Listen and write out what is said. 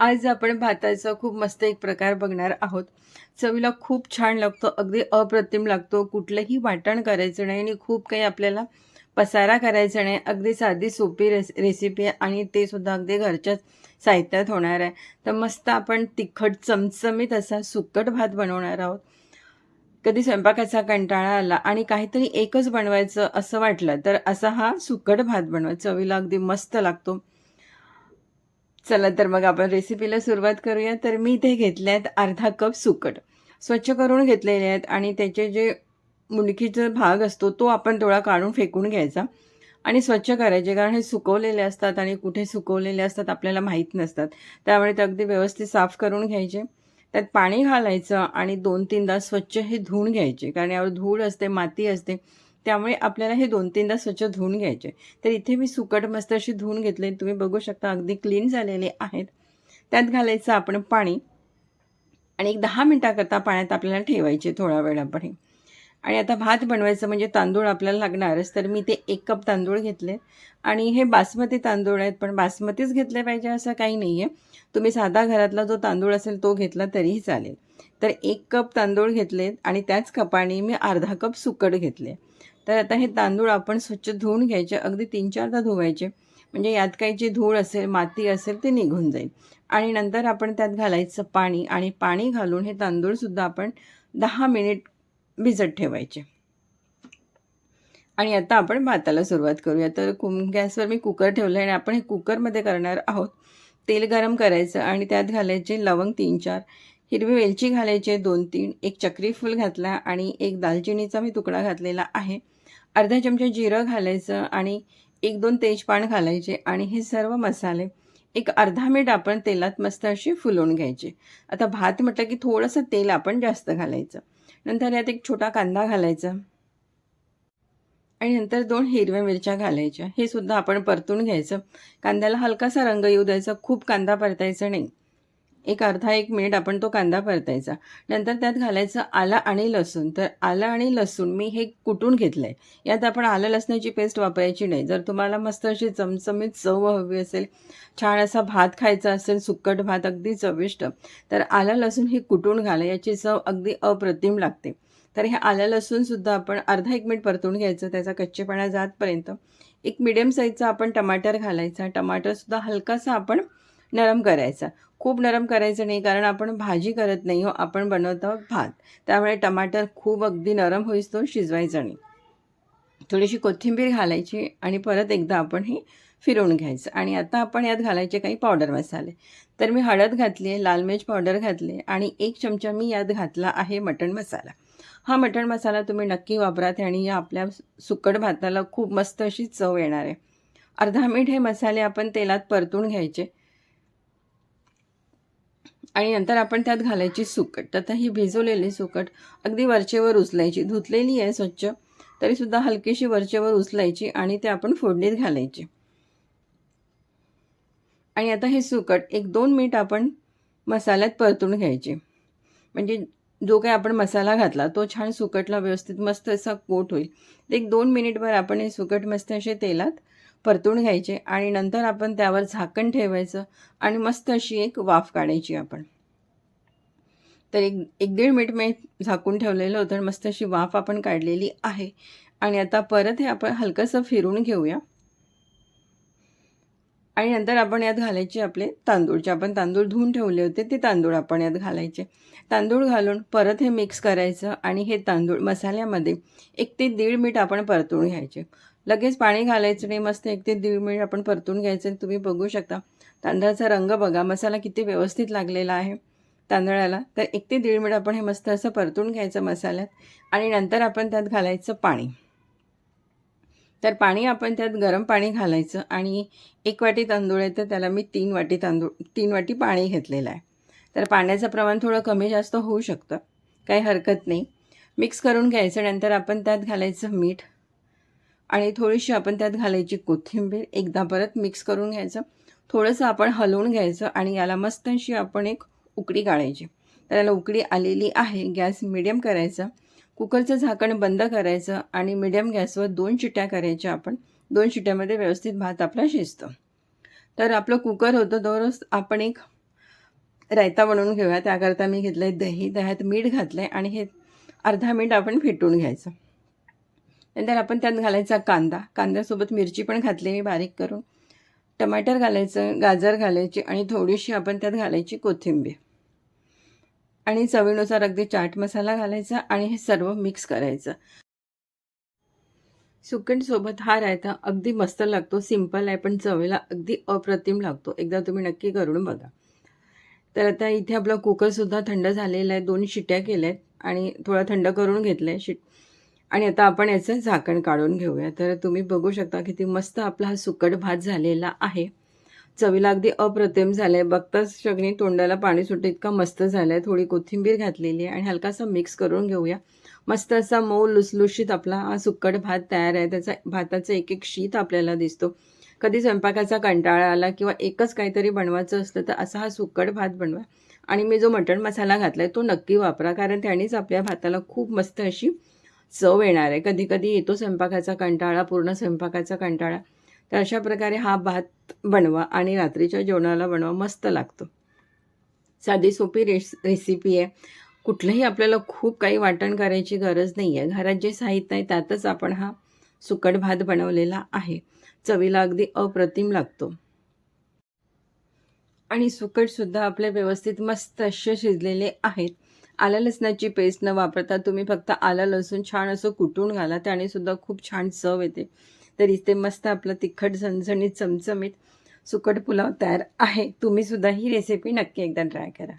आज आपण भाताचा खूप मस्त एक प्रकार बघणार आहोत. चवीला खूप छान लागतो अगदी अप्रतिम लागतो. कुठलंही वाटण करायचं नाही आणि खूप काही आपल्याला पसारा करायचा नाही. अगदी साधी सोपी रेस रेसिपी आहे आणि ते सुद्धा अगदी घरच्याच साहित्यात होणार आहे. तर मस्त आपण तिखट चमचमीत असा सुकट भात बनवणार आहोत. कधी स्वयंपाकाचा कंटाळा आला आणि काहीतरी एकच बनवायचं असं वाटलं तर असा हा सुकट भात बनवा. चवीला अगदी मस्त लागतो. चला तर मग आपण रेसिपीला सुरुवात करूया. तर मी इथे घेतले आहेत अर्धा कप सुकट. स्वच्छ करून घेतलेले आहेत आणि त्याचे जे मुंडकीचा भाग असतो तो आपण थोडा काढून फेकून घ्यायचा. आणि स्वच्छ करायचे कारण हे सुकवलेले असतात आणि कुठे सुकवलेले असतात आपल्याला माहीत नसतात. त्यामुळे ते अगदी व्यवस्थित साफ करून घ्यायचे. त्यात पाणी घालायचं आणि दोन तीनदा स्वच्छ हे धुवून घ्यायचे. कारण यावर धूळ असते माती असते. त्यामुळे आपल्याला हे दोन तीनदा स्वच्छ धुवून घ्यायचे. तर इथे मी सुकट मस्त अशी धुवून घेतले. तुम्ही बघू शकता अगदी क्लीन झालेले आहेत. त्यात घालायचं आपण पाणी. आणि एक दहा मिनटाकरता पाण्यात आपल्याला ठेवायचे थोडा वेळ आपण. आणि आता भात बनवायचं म्हणजे तांदूळ आपल्याला लागणारच. तर मी ते एक कप तांदूळ घेतले. आणि हे बासमती तांदूळ आहेत पण बासमतीच घेतले पाहिजे असं काही नाही आहे तुम्ही साधा घरातला जो तांदूळ असेल तो घेतला तरीही चालेल. तर एक कप तांदूळ घेतलेत आणि त्याच कपाने मी अर्धा कप सुकट घेतले. तर आता हे तांदूळ आपण स्वच्छ धुवून घ्यायचे अगदी तीन चारदा धुवायचे. म्हणजे यात काही जी धूळ असेल माती असेल ते निघून जाईल. आणि नंतर आपण त्यात घालायचं पाणी आणि पाणी घालून हे तांदूळसुद्धा आपण दहा मिनिट भिजत ठेवायचे. आणि आता आपण भाताला सुरुवात करूया. तर कुम गॅसवर मी कुकर ठेवलं आहे आणि आपण हे कुकरमध्ये करणार आहोत. तेल गरम करायचं आणि त्यात घालायचे लवंग तीन चार हिरवी वेलची घालायची दोन तीन एक चक्री फूल घातला आणि एक दालचिनीचा मी तुकडा घातलेला आहे. अर्धा चमचा जिरं घालायचं आणि एक दोन तेजपान घालायचे आणि हे सर्व मसाले एक अर्धा मिनिट आपण तेलात मस्त अशी फुलवून घ्यायचे. आता भात म्हटलं की थोडंसं तेल आपण जास्त घालायचं. नंतर यात एक छोटा कांदा घालायचा. आणि नंतर दोन हिरव्या मिरच्या घालायच्या. हे सुद्धा आपण परतून घ्यायचं. कांद्याला हलकासा रंग येऊ द्यायचा. खूप कांदा परतायचा नाही. एक अर्धा एक मिनिट आपण तो कांदा परतायचा. नंतर त्यात घालायचं आलं आणि लसूण. तर आलं आणि लसूण मी हे कुटून घेतलं आहे यात आपण आलं लसणाची पेस्ट वापरायची नाही. जर तुम्हाला मस्त अशी चमचमीत चव हवी असेल छान असा भात खायचा असेल सुक्कट भात अगदी चविष्ट तर आलं लसूण हे कुटून घाला. याची चव अगदी अप्रतिम लागते. तर हे आलं लसूणसुद्धा आपण अर्धा एक मिनिट परतून घ्यायचं. त्याचा कच्चेपणा जातपर्यंत. एक मिडियम साईजचा आपण टमाटर घालायचा. टमाटरसुद्धा हलकासा आपण नरम करायचा. खूप नरम करायचं नाही कारण आपण भाजी करत नाही हो आपण बनवतो भात. त्यामुळे टमाटर खूप अगदी नरम होईस तो शिजवायचा नाही. थोडीशी कोथिंबीर घालायची आणि परत एकदा आपण हे फिरवून घ्यायचं. आणि आता आपण यात घालायचे काही पावडर मसाले. तर मी हळद घातली आहे लाल मिरच पावडर घातली आणि एक चमचा मी यात घातला आहे मटण मसाला. हा मटण मसाला तुम्ही नक्की वापरात आणि या आपल्या सुकट भाताला खूप मस्त अशी चव येणार आहे. अर्धा मिनिट हे मसाले आपण तेलात परतून घ्यायचे. आणि नंतर आपण त्यात घालायची सुकट. तर आता ही भिजवलेली सुकट अगदी वरचेवर उचलायची. धुतलेली आहे स्वच्छ तरीसुद्धा हलकीशी वरचेवर उचलायची आणि ते आपण फोडणीत घालायची. आणि आता हे सुकट एक दोन मिनिट आपण मसाल्यात परतून घ्यायचे. म्हणजे जो काही आपण मसाला घातला तो छान सुकटला व्यवस्थित मस्त असा कोट होईल. एक दोन मिनिटभर आपण हे सुकट मस्त असे तेलात परतून घ्यायचे आणि नंतर आपण त्यावर झाकण ठेवायचं आणि मस्त अशी एक वाफ काढायची आपण. तर एक एक दीड मिनिट मी झाकून ठेवलेलं होतं मस्त अशी वाफ आपण काढलेली आहे. आणि आता परत हे आपण हलकंसं फिरून घेऊया. आणि नंतर आपण यात घालायचे आपले तांदूळ. जे आपण तांदूळ धुवून ठेवले होते ते तांदूळ आपण यात घालायचे. तांदूळ घालून परत हे मिक्स करायचं आणि हे तांदूळ मसाल्यामध्ये एक ते दीड मिनिट आपण परतून घ्यायचे. लगेच पाणी घालायचं नाही मस्त एक ते दीड मिनिट आपण परतून घ्यायचं तुम्ही बघू शकता. तांदळाचा रंग बघा मसाला किती व्यवस्थित लागलेला आहे तांदळाला. तर एक ते दीड मिनिट आपण हे मस्त असं परतून घ्यायचं मसाल्यात आणि नंतर आपण त्यात घालायचं पाणी. तर पाणी आपण त्यात गरम पाणी घालायचं आणि एक वाटी तांदूळ आहे तर त्याला मी तीन वाटी तांदूळ तीन वाटी पाणी घेतलेलं आहे. तर पाण्याचं प्रमाण थोडं कमी जास्त होऊ शकतं काही हरकत नाही. मिक्स करून घ्यायचं नंतर आपण त्यात घालायचं मीठ. आणि थोडीशी आपण त्यात घालायची कोथिंबीर एकदा परत मिक्स करून घ्यायचं. थोडंसं आपण हलवून घ्यायचं आणि याला मस्त अशी आपण एक उकडी काढायची. तर याला उकडी आलेली आहे गॅस मिडियम करायचा. कुकरचं झाकण बंद करायचं आणि मिडियम गॅसवर दोन चिट्ट्या करायच्या आपण. दोन चिट्यामध्ये व्यवस्थित भात आपला शिजतो. तर आपलं कुकर होतं दररोज आपण एक रायता बनवून घेऊया. त्याकरता मी घेतलं आहे दही. दह्यात मीठ घातलं आहे आणि हे अर्धा मीठ आपण फेटून घ्यायचं. नंतर आपण त्यात घालायचा कांदा. कांद्यासोबत मिरची पण घातली मी बारीक करून. टमाटर घालायचं गाजर घालायची आणि थोडीशी आपण त्यात घालायची कोथिंबीर. आणि चवीनुसार अगदी चाट मसाला घालायचा आणि हे सर्व मिक्स करायचं. सुकटसोबत हा रायता अगदी मस्त लागतो. सिंपल आहे पण चवीला अगदी अप्रतिम लागतो. एकदा तुम्ही नक्की करून बघा. तर आता इथे आपला कुकरसुद्धा थंड झालेला आहे. दोन शिट्या केल्या आहेत आणि थोडा थंड करून घेतला आहे शिट आणि आता आपण याचं झाकण काढून घेऊया. तर तुम्ही बघू शकता किती मस्त आपला हा सुकट भात झालेला आहे. चवीला अगदी अप्रतिम झालं आहे बघताच शगणी तोंडाला पाणी सुटतं. इतका मस्त झालं आहे थोडी कोथिंबीर घातलेली आहे आणि हलकासा मिक्स करून घेऊया. मस्त असा मऊ लुसलुशीत आपला हा सुक्कट भात तयार आहे. त्याचा भाताचा एक एक शीत आपल्याला दिसतो. कधी स्वयंपाकाचा कंटाळा आला किंवा एकच काहीतरी बनवायचं असलं तर असा हा सुक्कट भात बनवा. आणि मी जो मटण मसाला घातला आहे तो नक्की वापरा. कारण त्यानेच आपल्या भाताला खूप मस्त अशी चव येणार आहे. कधी कधी येतो स्वयंपाकाचा कंटाळा पूर्ण स्वयंपाकाचा कंटाळा. तर अशा प्रकारे हा भात बनवा आणि रात्रीच्या जेवणाला बनवा मस्त लागतो. साधी सोपी रेस रेसिपी आहे. कुठलंही आपल्याला खूप काही वाटण करायची गरज नाही आहे घरात जे साहित्य आहे त्यातच आपण हा सुकट भात बनवलेला आहे. चवीला अगदी अप्रतिम लागतो. आणि सुकटसुद्धा आपले व्यवस्थित मस्त असे शिजलेले आहेत. आलं लसणाची पेस्ट न वापरता तुम्ही फक्त आलं लसूण छान असं कुटून घाला. त्याने सुद्धा खूप छान चव येते. तर इथे मस्त आपलं तिखट झणझणीत चमचमीत सुकट पुलाव तयार आहे. तुम्ही सुद्धा ही रेसिपी नक्की एकदा ट्राय करा.